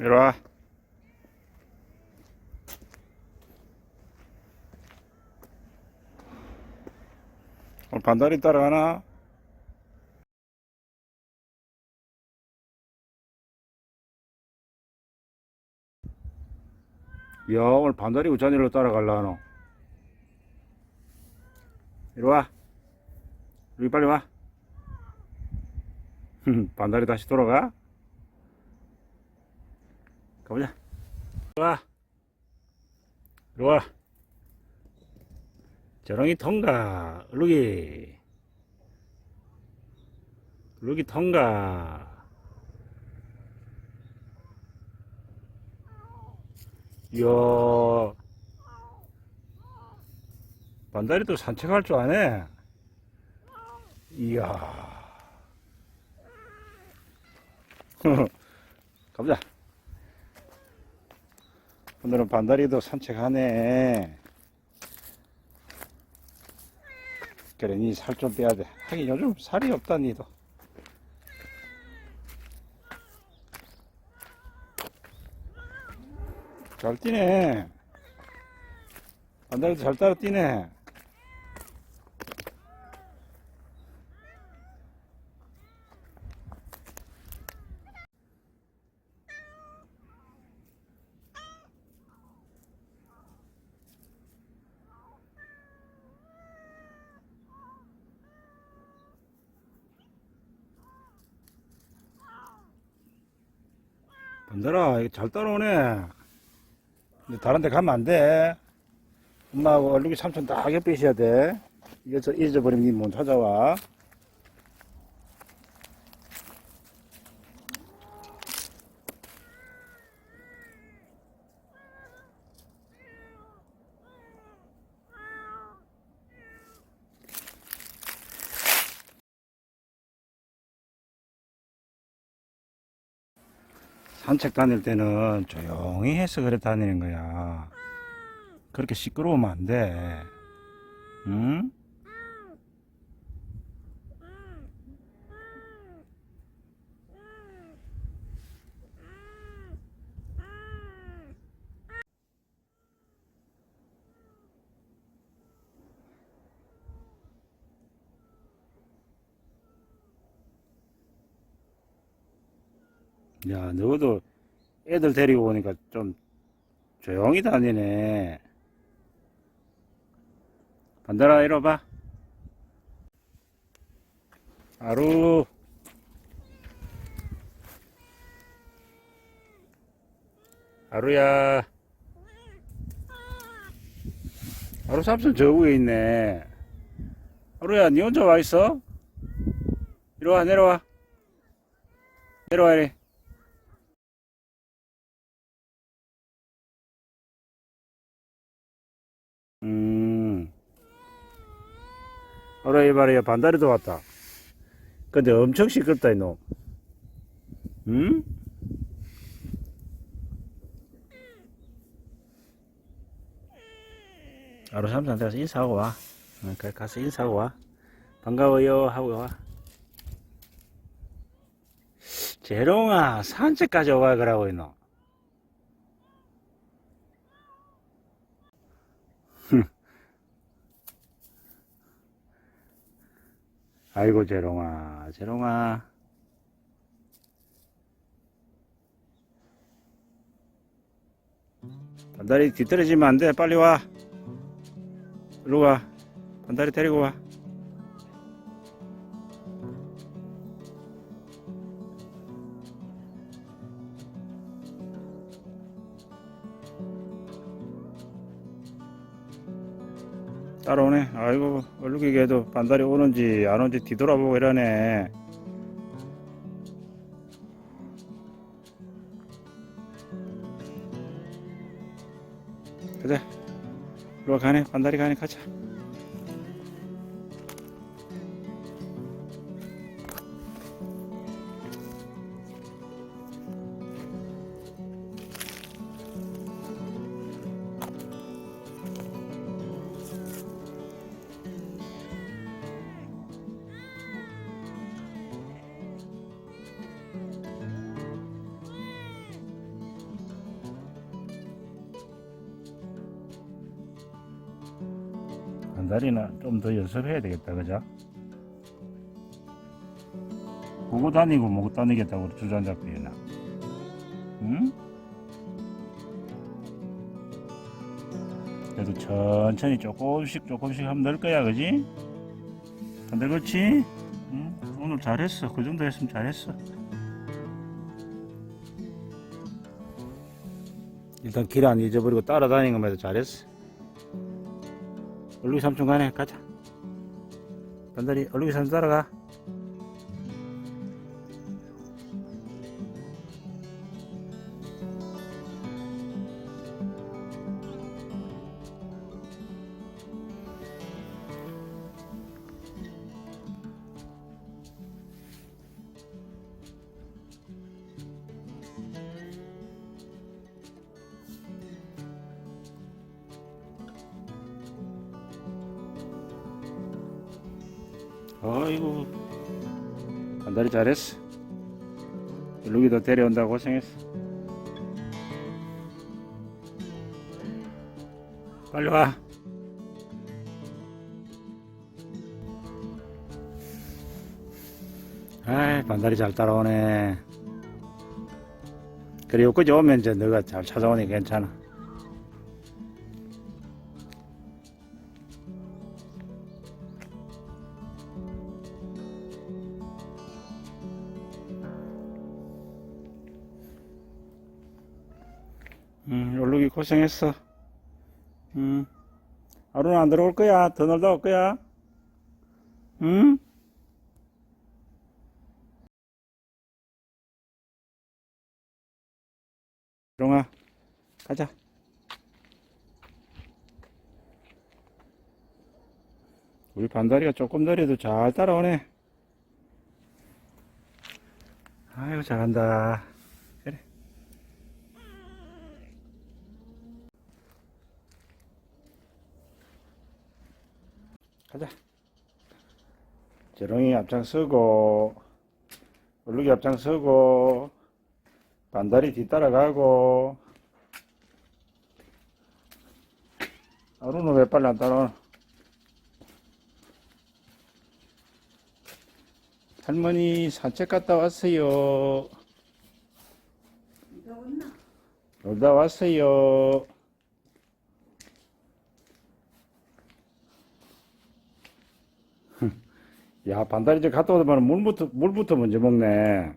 이리 와. 오늘 반다리 따라가나? 야, 오늘 반다리 우찬이로 따라갈라노? 이리 와. 여기 빨리 와. 반다리 다시 돌아가? 가보자. 와. 와. 저랑이 통과. 얼룩이. 얼룩이 통과. 이야. 반다리도 산책할 줄 아네. 이야. 가보자. 오늘은 반다리도 산책하네. 그래, 니 살 좀 빼야 돼. 하긴 요즘 살이 없다, 니도. 잘 뛰네. 반다리도 잘 따라 뛰네. 이거 잘 따라오네. 다른 데 가면 안 돼. 엄마하고 얼룩이 삼촌 딱 옆에 있어야 돼. 잊어, 잊어버리면 니못 찾아와. 산책 다닐 때는 조용히 해서 그래 다니는 거야. 그렇게 시끄러우면 안 돼. 응? 야, 너도 애들 데리고 오니까 좀 조용히 다니네. 반달아, 이리 와봐. 아루. 아루야. 아루 삼촌 저 위에 있네. 아루야, 니 혼자 와 있어? 이리 와, 내려와. 내려와, 이리. 음. 어라, 이 말이야, 반다리도 왔다. 근데 엄청 시끄럽다, 이놈. 응? 아로 삼촌한테 가서 인사하고 와. 가서 인사하고 와. 반가워요, 하고 와. 재롱아, 산책까지 오가 그러고 있노. 아이고 재롱아 재롱아. 반다리 뒤떨어지면 안돼. 빨리 와. 일로 와. 반다리 데리고 와 따라오네. 아이고 얼룩이게도 반달이 오는지 안 오는지 뒤돌아보고 이러네. 가자. 이리 와 가네. 반달이 가네. 가자 다리는 좀 더 연습해야 되겠다, 그죠? 보고 다니고 못 다니겠다고 주저앉았구나. 응? 그래도 천천히 조금씩 조금씩 하면 될 거야, 그지? 근데 그렇지? 응? 오늘 잘했어. 그 정도 했으면 잘했어. 일단 길 안 잊어버리고 따라다니는 것만 해도 잘했어. 얼룩이 삼촌 가네. 가자. 반달이 얼룩이 삼촌 따라가. 어이구. 반달이 잘했어. 얼룩이도 데려온다고 고생했어. 빨리 와. 아이, 반달이 잘 따라오네. 그래, 여기까지 오면 이제 너가 잘 찾아오니 괜찮아. 응, 얼룩이 고생했어. 응. 하루는 안 들어올 거야. 더 놀다 올 거야. 응? 용아, 가자. 우리 반다리가 조금 느려도 잘 따라오네. 아이고, 잘한다. 가자. 재롱이 앞장서고, 얼룩이 앞장서고, 반다리 뒤따라가고, 아루는 왜 빨리 안 따라오나? 할머니 산책 갔다 왔어요. 놀다 왔어요. 야, 반다리 이제 갔다 오더만 물부터, 물부터 먼저 먹네.